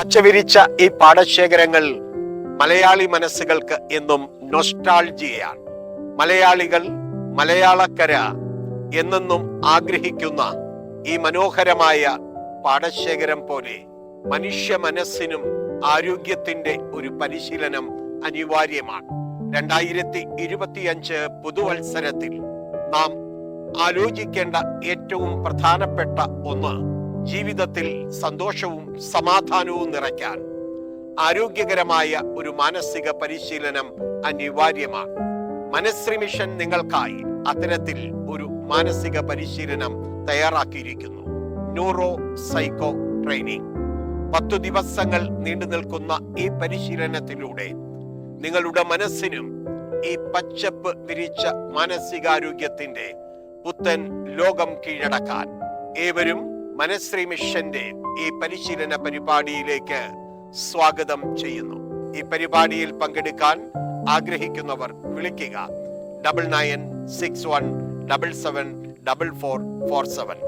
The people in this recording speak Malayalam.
പച്ചവിരിച്ച ഈ പാടശേഖരങ്ങൾ മലയാളി മനസ്സുകൾക്ക് എന്നും നൊസ്റ്റാൾജിയാണ് മലയാളികൾ മലയാളക്കര എന്നെന്നും ആഗ്രഹിക്കുന്ന ഈ മനോഹരമായ പാടശേഖരം പോലെ മനുഷ്യ മനസ്സിനും ആരോഗ്യത്തിന്റെ ഒരു പരിശീലനം അനിവാര്യമാണ്. രണ്ടായിരത്തി ഇരുപത്തിയഞ്ച് പുതുവത്സരത്തിൽ നാം ആലോചിക്കേണ്ട ഏറ്റവും പ്രധാനപ്പെട്ട ഒന്ന് ജീവിതത്തിൽ സന്തോഷവും സമാധാനവും നിറയ്ക്കാൻ ആരോഗ്യകരമായ ഒരു മാനസിക പരിശീലനം അനിവാര്യമാണ്. മനശ്രീ മിഷൻ നിങ്ങൾക്കായി അത്തരത്തിൽ ഒരു മാനസിക പരിശീലനം തയ്യാറാക്കിയിരിക്കുന്നു. Neuro psycho training. പത്തു ദിവസങ്ങൾ നീണ്ടു നിൽക്കുന്ന ഈ പരിശീലനത്തിലൂടെ നിങ്ങളുടെ മനസ്സിനും ഈ പച്ചപ്പ് വിരിച്ച മാനസികാരോഗ്യത്തിന്റെ പുത്തൻ ലോകം കീഴടക്കാൻ ഏവരും മനശ്രീ മിഷന്റെ ഈ പരിശീലന പരിപാടിയിലേക്ക് സ്വാഗതം ചെയ്യുന്നു. ഈ പരിപാടിയിൽ പങ്കെടുക്കാൻ ആഗ്രഹിക്കുന്നവർ വിളിക്കുക. Double nine six one double seven double four four seven.